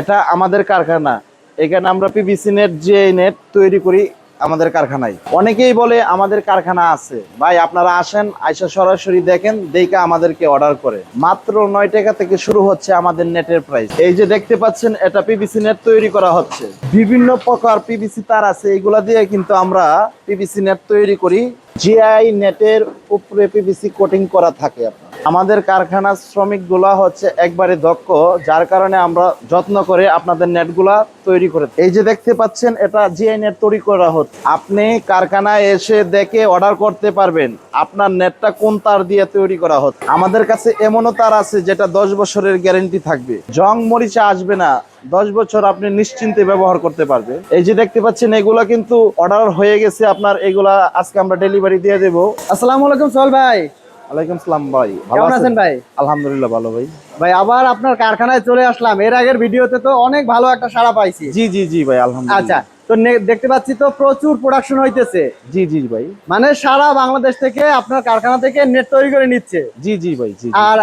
এটা আমাদের কারখানা। এখানে আমরা পিভিসি নেট যে নেট তৈরি করি আমাদের কারখানায়। অনেকেই বলে আমাদের কারখানা আছে। ভাই, আপনারা আসেন, আইসা সরাসরি দেখেন, দেখে আমাদেরকে অর্ডার করে। মাত্র নয় টাকা থেকে শুরু হচ্ছে আমাদের নেটের প্রাইস এই যে দেখতে পাচ্ছেন, এটা পিভিসি নেট তৈরি করা হচ্ছে। বিভিন্ন প্রকার পিভিসি তার আছে, এগুলা দিয়ে কিন্তু আমরা পিভিসি নেট তৈরি করি। জিআই নেটের উপরে পিভিসি কোটিং করা থাকে আমাদের কারখানার শ্রমিকগুলা হচ্ছে একবারে দক্ষ, যার কারণে আমরা যত্ন করে আপনাদের নেটগুলা তৈরি করে এই যে দেখতে পাচ্ছেন, এটা জিআই নেট তৈরি করা হচ্ছে। আপনি কারখানায় এসে দেখে অর্ডার করতে পারবেন, আপনার নেটটা কোন তার দিয়ে তৈরি করা হচ্ছে। আমাদের কাছে এমনও তার আছে, যেটা দশ বছরের গ্যারেন্টি থাকবে। জং মরিচা আসবে না দশ বছর আপনি নিশ্চিন্তে ব্যবহার করতে পারবে এই যে দেখতে পাচ্ছেন এগুলা কিন্তু অর্ডার হয়ে গেছে আপনার এগুলা আজকে আমরা ডেলিভারি দিয়ে দেবো। আসসালামু আলাইকুম সোহেল ভাই। ওয়ালাইকুম সালাম ভাই কেমন আছেন? ভাই? আলহামদুলিল্লাহ ভালো ভাই। ভাই আবার আপনার কারখানায় চলে আসলাম। এর আগের ভিডিওতে তো অনেক ভালো একটা সাড়া পাইছি। জি জি জি ভাই আলহামদুলিল্লাহ। আচ্ছা তো দেখতে পাচ্ছি তো প্রচুর প্রোডাকশন হইতেছে। জি জি ভাই। মানে সারা বাংলাদেশ থেকে আপনার কারখানা থেকে নেট তৈরি করে নিচ্ছে। জি জি ভাই জি। আর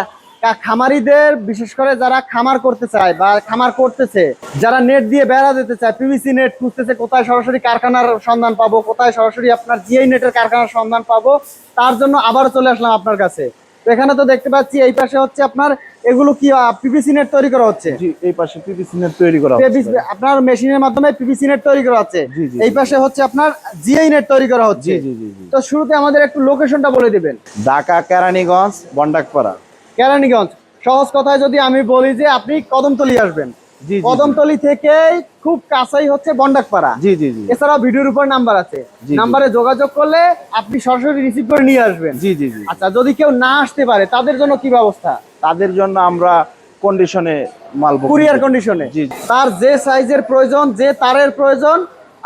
খামারিদের বিশেষ করে যারা খামার করতে চায় বা খামার করতেছে যারা নেট দিয়ে বেড়া দিতে চায় পিভিসি নেট খুঁজতেছে কোথায় সরাসরি কারখানার সন্ধান পাবো কোথায় সরাসরি আপনার জিআই নেটের কারখানার সন্ধান পাবো তার জন্য আবারও চলে আসলাম আপনার কাছে। এখানে তো দেখতে পাচ্ছি এই পাশে হচ্ছে আপনার এগুলো কি পিভিসি নেট তৈরি করা হচ্ছে? জি এই পাশে পিভিসি নেট তৈরি করা হচ্ছে। আপনার মেশিনের মাধ্যমে পিভিসি নেট তৈরি করা হচ্ছে। এই পাশে হচ্ছে আপনার জিআই নেট তৈরি করা হচ্ছে। জি জি জি জি। তো শুরুতে আমাদের একটু লোকেশনটা বলে দিবেন। ঢাকা কেরানীগঞ্জ বন্ডাকপাড়া। কেরানীগঞ্জ। সহজ কথায় যদি আমি বলি যে আপনি কদমতলি আসবেন। কদমতলি থেকে খুব কাছেই হচ্ছে বন্ডাকপাড়া। জি জি জি। এছাড়াও ভিডিওর উপর নাম্বার আছে। নাম্বারে যোগাযোগ করলে আপনি সরাসরি রিসিভ করে নিয়ে আসবেন। জি জি জি। আচ্ছা যদি কেউ না আসতে পারে তাদের জন্য কি ব্যবস্থা? তাদের জন্য আমরা কন্ডিশনে মাল কুরিয়ার কন্ডিশনে জি তার যে সাইজের প্রয়োজন যে তারের প্রয়োজন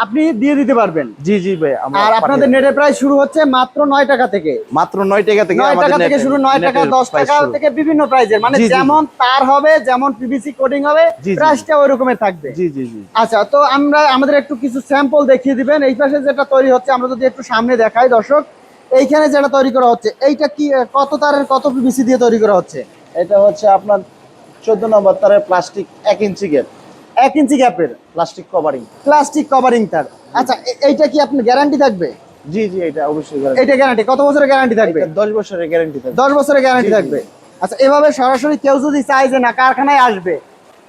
আপনি দিয়ে দিতে পারবেন। জি জি ভাই আর আপনাদের নেটের প্রাইস শুরু হচ্ছে মাত্র নয় টাকা থেকে। মাত্র নয় টাকা থেকে নয় টাকা থেকে শুরু নয় টাকা দশ টাকা থেকে বিভিন্ন প্রাইজের মানে। যেমন তার হবে যেমন পিভিসি কোডিং হবে। প্রাইসটা ওই রকমের থাকবে। জি জি জি। আচ্ছা তো আমরা আমাদের একটু কিছু স্যাম্পল দেখিয়ে দিবেন। এই পাশে যেটা তৈরি হচ্ছে আমরা যদি একটু সামনে দেখাই দর্শক এইখানে যেটা তৈরি করা হচ্ছে এইটা কি কত তারের কত পিভিসি দিয়ে তৈরি করা হচ্ছে? এটা হচ্ছে আপনার চোদ্দ নম্বর তারের প্লাস্টিক এক ইঞ্চি গেট এক ইঞ্চি গ্যাপের প্লাস্টিক কভারিং প্লাস্টিক কভারিং তার। আচ্ছা এইটা কি আপনার গ্যারান্টি থাকবে? জি জি এটা অবশ্যই। এইটা গ্যারান্টি কত বছরের গ্যারান্টি থাকবে? এটা দশ বছরের গ্যারান্টি থাকবে। দশ বছরের গ্যারান্টি। থাকবে। আচ্ছা এভাবে সরাসরি কেউ যদি চায় যে না কারখানায় আসবে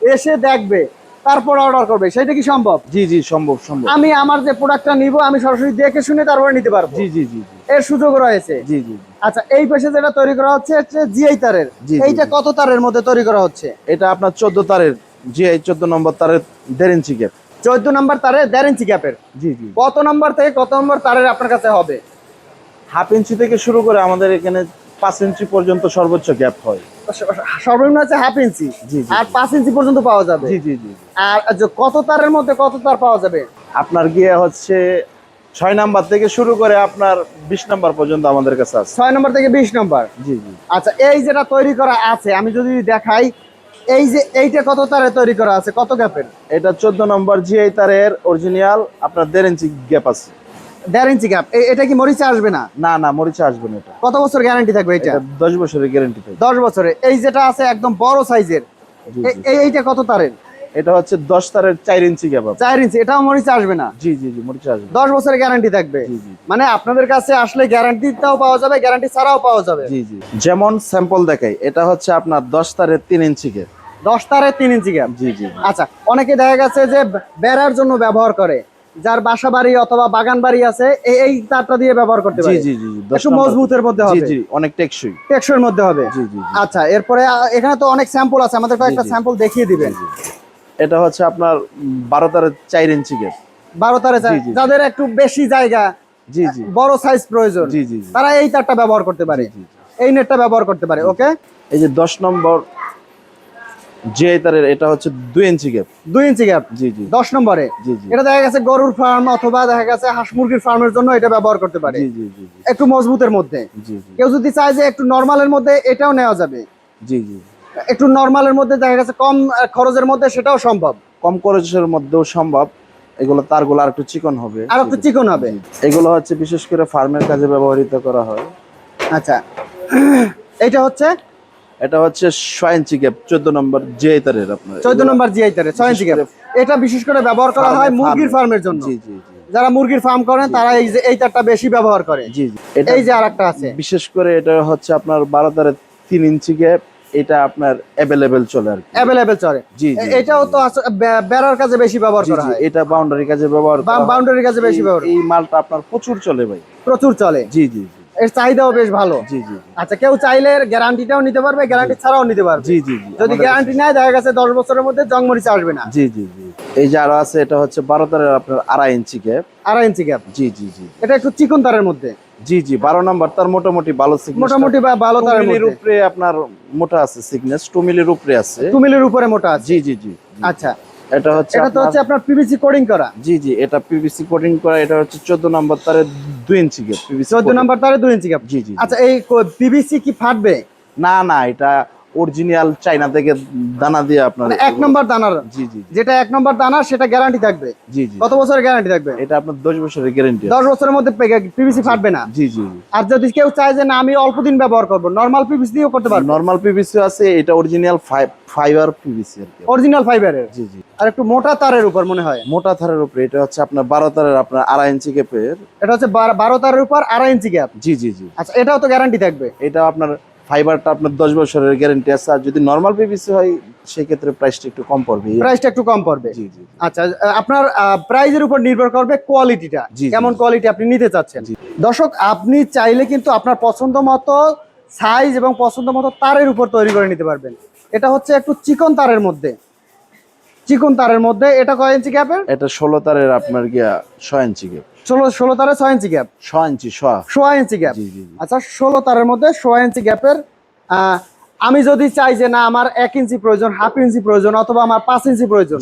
এসে দেখবে তারপর অর্ডার করবে সেটা কি সম্ভব? জি জি সম্ভব সম্ভব। আমি আমার যে প্রোডাক্টটা নিব আমি সরাসরি দেখে শুনে তারপরে নিতে পারব। জি জি জি এর সুযোগ রয়েছে। জি জি। আচ্ছা এই পাশে যেটা তৈরি করা হচ্ছে জিআই তারের। এইটা কত তারের মধ্যে তৈরি করা হচ্ছে? এটা আপনার চোদ্দ তারের জি এই চোদ্দ নম্বর তারের দেড় ইঞ্চি গ্যাপ চোদ্দ নম্বর তারে দেড় ইঞ্চি গ্যাপের জি জি। কত নম্বর থেকে কত নম্বর তারের আপনার কাছে হবে? হাফ ইঞ্চি থেকে শুরু করে আমাদের এখানে পাঁচ ইঞ্চি পর্যন্ত সর্বোচ্চ গ্যাপ হয়। সর্বনিম্ন হচ্ছে হাফ ইঞ্চি? আর পাঁচ ইঞ্চি পর্যন্ত পাওয়া যাবে? জি জি জি জি। আর কত তারের মধ্যে কত তার পাওয়া যাবে? আপনার গিয়ে হচ্ছে ছয় নাম্বার থেকে শুরু করে আপনার বিশ নাম্বার পর্যন্ত আমাদের কাছে আছে। ছয় নম্বর থেকে বিশ নম্বর? জি জি। আচ্ছা এই যেটা তৈরি করা আছে আমি যদি দেখাই এই যে এইটা কত তারে তৈরি করা আছে? কত গ্যাপের? এটা চোদ্দ নম্বর জিআই তারের অরিজিনাল আপনার দেড় ইঞ্চি গ্যাপ আছে। দেড় ইঞ্চি গ্যাপ এটা কি মরিচা আসবে না? না না মরিচা আসবে না এটা। কত বছর গ্যারান্টি থাকবে এটা এটা দশ বছরের গ্যারেন্টি থাকবে। দশ বছরে। এই যেটা আছে একদম বড় সাইজের। জি। এইটা কত তারের? এটা হচ্ছে দশ তারের চার ইঞ্চি গ্যাপ আছে। চার ইঞ্চি। এটাও মরিচা আসবে না? জি জি জি মরিচা আসবে। দশ বছরের গ্যারান্টি থাকবে। মানে আপনাদের কাছে আসলে গ্যারান্টিটাও পাওয়া যাবে গ্যারান্টি ছাড়াও পাওয়া যাবে। জি জি। যেমন স্যাম্পল দেখাই এটা হচ্ছে আপনার দশ তারের তিন ইঞ্চি গ্যাপ দশ তারের তিন ইঞ্চি গ্যাপ জি জি আচ্ছা অনেকে দেখা গেছে যে বেড়ার জন্য ব্যবহার করে। যার বাসা বাড়ি অথবা বাগান বাড়ি আছে এই- তারটা দিয়ে ব্যবহার করতে পারে। জি জি একটু মজবুতের মধ্যে হবে। জি অনেক টেকসই। টেকসইয়ের মধ্যে হবে। জি জি। আচ্ছা এরপরে এখানে তো অনেক স্যাম্পল আছে আমাদের কয়েকটা স্যাম্পল দেখিয়ে দিবেন। এটা হচ্ছে আপনার বারো তারের চার ইঞ্চি গ্যাপ বারো তারে। যাদের একটু বেশি জায়গা জি জি। বড় সাইজ প্রয়োজন জি জি। তারা এই তারটা ব্যবহার করতে পারে। এই নেটটা ব্যবহার করতে পারে ওকে এই যে দশ নম্বর যে তারের এটা হচ্ছে দুই ইঞ্চি গ্যাপ দুই ইঞ্চি গ্যাপ জি জি। দশ নম্বরে। জি জি। এটা দেখা গেছে গরুর ফার্ম অথবা দেখা গেছে হাঁস মুরগির ফার্মের জন্য এটা ব্যবহার করতে পারে। জি জি জি জি। একটু মজবুতের মধ্যে। জি জি। কেউ যদি চায় যে একটু নর্মালের মধ্যে এটাও নেওয়া যাবে। জি জি। একটু নর্মালের মধ্যে দেখা গেছে কম খরচের মধ্যে সেটাও সম্ভব। কম খরচের মধ্যেও সম্ভব। এগুলো তারগুলো আর একটু চিকন হবে। আর একটু চিকন হবে। এগুলো হচ্ছে বিশেষ করে ফার্মের কাজে ব্যবহৃত করা হয়। আচ্ছা। এটা হচ্ছে এটা হচ্ছে ছয় ইঞ্চি গ্যাপ চোদ্দ নম্বর যে তারের আপনার। চোদ্দ নম্বর জিআই তারে ছয় ইঞ্চি গ্যাপ এটা বিশেষ করে ব্যবহার করা হয় মুরগির ফার্মের জন্য। জি জি জি। যারা মুরগির ফার্ম করেন তারা এই যে এই তারটা বেশি ব্যবহার করে। জি জি। এই যে আরেকটা আছে। বিশেষ করে এটা হচ্ছে আপনার বারো তারের তিন ইঞ্চি গ্যাপ এটা আপনার অ্যাভেলেবেল চলে আর অ্যাভেলেবেল চলে। জি জি এটাও তো বেড়ার কাজে বেশি ব্যবহার করা হয়। এটা বাউন্ডারি কাজে ব্যবহার হয়। কাজে বেশি ব্যবহার এই মালটা আপনার প্রচুর চলে ভাই। প্রচুর চলে। জি জি জি। এর চাহিদাও বেশ ভালো। জি জি আচ্ছা কেউ চাইলে গ্যারান্টিটাও নিতে পারবে গ্যারান্টি ছাড়াও নিতে পারবে। জি জি যদি গ্যারান্টি নেয় দেখা গেছে দশ বছরের মধ্যে জংমরিচা আসবে না। জি জি জি। এই যে আরও আছে এটা হচ্ছে বারো তারের আপনার আড়াই ইঞ্চি গ্যাপ আড়াই ইঞ্চি গ্যাপ জি জি জি। এটা একটু চিকন তারের মধ্যে। জি জি বারো নম্বর তার মোটামুটি ভালো মোটামুটি ভালো তার মিলির উপরে আপনার মোটা আছে সিগনেস টু মিলির উপরে আছে। টু মিলির উপরে মোটা আছে। জি জি জি আচ্ছা। এটা হচ্ছে এটা তো হচ্ছে আপনার পিভিসি কোডিং করা। জি জি এটা পিভিসি কোডিং করা এটা হচ্ছে চোদ্দ নম্বর তারের 2 ইঞ্চি গ্যাপ পিভিসি 14 নাম্বার তারে 2 ইঞ্চি গ্যাপ জি জি আচ্ছা এই পিভিসি কি ফাটবে? না না এটা অরিজিনাল চাইনা থেকে দানা দিয়ে আপনার মানে এক নম্বর দানার জি জি যেটা এক নম্বর দানা সেটা গ্যারান্টি থাকবে। জি জি কত বছরের গ্যারান্টি থাকবে? এটা আপনার দশ বছরের গ্যারান্টি দশ বছরের মধ্যে পিভিসি ফাটবে না। জি জি আর যদি কেউ চায় যে না আমি অল্প দিন ব্যবহার করব নর্মাল পিভিসি দিয়েও করতে পারব। নর্মাল পিভিসি আছে এটা অরিজিনাল ফাইবার পিভিসি আর অরিজিনাল ফাইবারের জি জি। আর একটু মোটা তারের উপর মনে হয়। মোটা তারের উপর এটা হচ্ছে আপনার বারো তারের আপনার আড়াই ইঞ্চি গ্যাপের এটা হচ্ছে বারো- বারো তারের উপর আড়াই ইঞ্চি গ্যাপ জি জি জি। আচ্ছা এটাও তো গ্যারান্টি থাকবে। এটা আপনার ফাইবারটা আপনার দশ বছরের গ্যারেন্টি আছে। আর যদি নর্মাল পিভিসি হয় সেক্ষেত্রে প্রাইসটা একটু কম পড়বে। প্রাইসটা একটু কম পড়বে। জি জি আচ্ছা আপনার প্রাইজের উপর নির্ভর করবে কোয়ালিটিটা কেমন কোয়ালিটি আপনি নিতে চাচ্ছেন। দর্শক আপনি চাইলে কিন্তু আপনার পছন্দ মতো সাইজ এবং পছন্দ মতো তারের উপর তৈরি করে নিতে পারবেন। এটা হচ্ছে একটু চিকন তারের মধ্যে। চিকন তারের মধ্যে এটা কয় ইঞ্চি গ্যাপের এটা ষোলো তারের আপনার গিয়া ছয় ইঞ্চি গ্যাপ ষোলো ষোলো তারে ছয় ইঞ্চি গ্যাপ ছয় ইঞ্চি সোয়া ইঞ্চি গ্যাপ আচ্ছা ষোলো তারের মধ্যে সোয়া ইঞ্চি গ্যাপের আমি যদি চাই যে না আমার এক ইঞ্চি প্রয়োজন হাফ ইঞ্চি প্রয়োজন অথবা আমার পাঁচ ইঞ্চি প্রয়োজন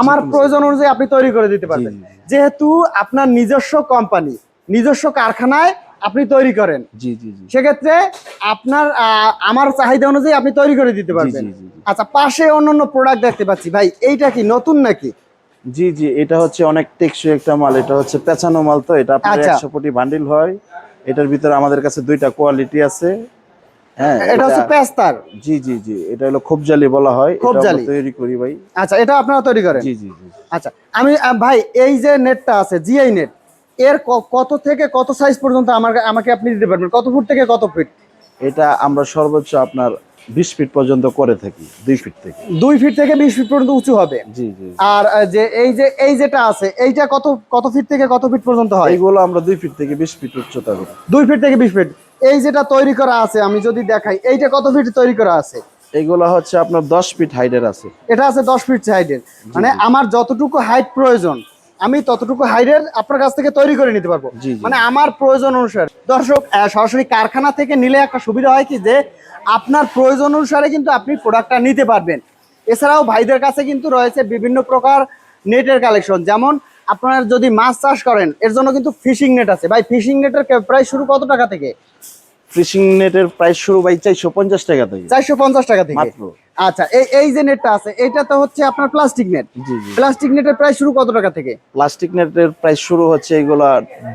আমার প্রয়োজন অনুযায়ী আপনি তৈরি করে দিতে পারবেন। যেহেতু আপনার নিজস্ব কোম্পানি নিজস্ব কারখানায় আপনি তৈরি করেন। জি জি সেক্ষেত্রে আপনার আমার চাহিদা অনুযায়ী আপনি তৈরি করে দিতে পারবেন। আচ্ছা পাশে অন্যান্য প্রোডাক্ট দেখতে পাচ্ছি। ভাই এইটা কি নতুন নাকি? জি জি এটা হচ্ছে অনেক টেকসই একটা মাল এটা হচ্ছে পেঁচানো মাল তো এটা আপনার আচ্ছা। একশো কোটি বান্ডিল হয়। এটার ভিতরে আমাদের কাছে দুইটা কোয়ালিটি আছে। হ্যাঁ এটা হচ্ছে পেস্তার। জি জি জি এটা হলো খোপজালি বলা হয় খোপজালি। তৈরি করি ভাই। আচ্ছা এটা আপনারা তৈরি করেন? জি জি জি আচ্ছা আমি ভাই এই যে নেটটা আছে জিআই নেট এর কত থেকে কত সাইজ পর্যন্ত আমার আমাকে আপনি দিতে পারবেন? কত ফুট থেকে কত ফিট এটা আমরা সর্বোচ্চ আপনার বিশ ফিট পর্যন্ত করে থাকি দুই ফিট থেকে। দুই ফিট থেকে বিশ ফিট পর্যন্ত উঁচু হবে? জি জি আর যে এই যে এই যেটা আছে এইটা কত কত ফিট থেকে কত ফিট পর্যন্ত হয়? এইগুলো আমরা দুই ফিট থেকে বিশ ফিট উচ্চতা করি। দুই ফিট থেকে বিশ ফিট। এই যেটা তৈরি করা আছে আমি যদি দেখাই এইটা কত ফিট তৈরি করা আছে? এইগুলো হচ্ছে আপনার দশ ফিট হাইটের আছে। এটা আছে দশ ফিট হাইটের মানে আমার যতটুকু হাইট প্রয়োজন আমি ততটুকু হাইটের আপনার কাছ থেকে তৈরি করে নিতে পারব। মানে আমার প্রয়োজন অনুসারে। দর্শক সরাসরি কারখানা থেকে নিলে একটা সুবিধা হয় কি? যে আপনার প্রয়োজন অনুসারে কিন্তু আপনি প্রোডাক্টটা নিতে পারবেন। এছাড়াও ভাইদের কাছে কিন্তু রয়েছে বিভিন্ন প্রকার নেটের কালেকশন যেমন আপনার যদি মাছ চাষ করেন এর জন্য কিন্তু ফিশিং নেট আছে। ভাই ফিশিং নেটের প্রাইস শুরু কত টাকা থেকে? ফিশিং নেটের প্রাইস শুরু ভাই চারশো পঞ্চাশ টাকা থেকে। চারশো পঞ্চাশ টাকা থেকে। মাত্র। আচ্ছা এই এই যে নেটটা আছে এটা তো হচ্ছে আপনার প্লাস্টিক নেট প্লাস্টিক নেটের প্রাইস শুরু কত টাকা থেকে? প্লাস্টিক নেটের প্রাইস শুরু হচ্ছে এগুলা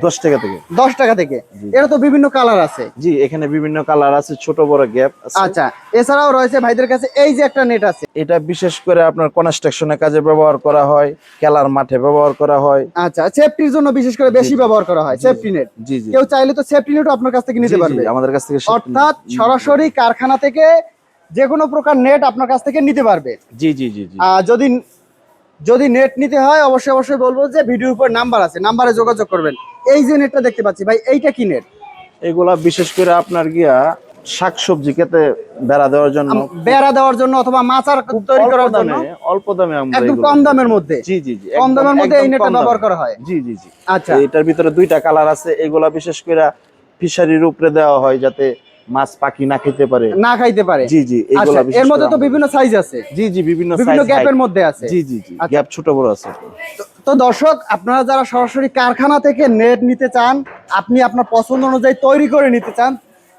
দশ টাকা থেকে। দশ টাকা থেকে? এটা তো বিভিন্ন কালার আছে। জি এখানে বিভিন্ন কালার আছে ছোট বড় গ্যাপ আছে। আচ্ছা এছাড়াও রয়েছে ভাইদের কাছে এই যে একটা নেট আছে। এটা বিশেষ করে আপনার কনস্ট্রাকশনের কাজে ব্যবহার করা হয় খেলার মাঠে ব্যবহার করা হয়। আচ্ছা সেফটির জন্য বিশেষ করে বেশি। ব্যবহার করা হয় সেফটি নেট জি জি। কেউ চাইলে তো সেফটি নেটও আপনার কাছ থেকে নিতে পারবে। আমাদের কাছ থেকে অর্থাৎ সরাসরি কারখানা থেকে যে কোনো প্রকার নেট আপনার কাছ থেকে নিতে পারবে। জি জি জি যদি যদি নেট নিতে হয় অবশ্যই অবশ্যই বলব যে ভিডিওর উপর নাম্বার আছে। নাম্বারে যোগাযোগ করবেন। এই যে নেটটা দেখতে পাচ্ছি ভাই এইটা কি নেট এগুলা বিশেষ করে আপনার গিয়া শাকসবজি খেতে বেড়া দেওয়ার জন্য বেড়া দেওয়ার জন্য অথবা মাচার তৈরি করার জন্য। অল্প দামে আমরা একদম কম দামের মধ্যে। জি জি জি কম দামের মধ্যে এই নেটটা ব্যবহার করা হয়। জি জি জি। আচ্ছা। এটার ভিতরে দুইটা কালার আছে এগুলা বিশেষ করে ফিশারির উপরে দেওয়া হয় যাতে মাছ পাখি না খেতে পারে। না খাইতে পারে। জি জি আচ্ছা এর মধ্যে তো বিভিন্ন সাইজ আছে। জি জি বিভিন্ন বিভিন্ন গ্যাপের মধ্যে আছে। জি জি জি আচ্ছা। গ্যাপ ছোট বড় আছে। তো- দর্শক আপনারা যারা সরাসরি কারখানা থেকে নেট নিতে চান আপনি আপনার পছন্দ অনুযায়ী তৈরি করে নিতে চান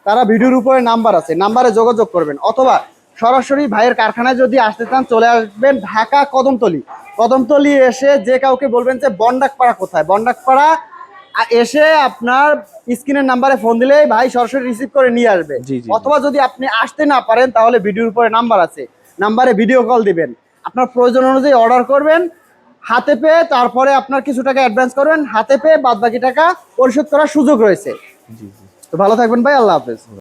তারা ভিডিওর উপরে নাম্বার আছে। নাম্বারে যোগাযোগ করবেন। অথবা সরাসরি ভাইয়ের কারখানায় যদি আসতে চান চলে আসবেন ঢাকা কদমতলি। কদমতলি এসে যে কাউকে বলবেন যে বন্ডাকপাড়া কোথায়? বন্ডাকপাড়া এসে আপনার স্ক্রিনের নাম্বারে ফোন দিলে ভাই সরাসরি রিসিভ করে নিয়ে আসবে। অথবা যদি আপনি আসতে না পারেন তাহলে ভিডিওর উপরে নাম্বার আছে। নাম্বারে ভিডিও কল দিবেন। আপনার প্রয়োজন অনুযায়ী অর্ডার করবেন হাতে পেয়ে তারপরে আপনার কিছু টাকা অ্যাডভান্স করবেন হাতে পেয়ে বাদ বাকি টাকা পরিশোধ করার সুযোগ রয়েছে। তো ভালো থাকবেন ভাই আল্লাহ হাফেজ।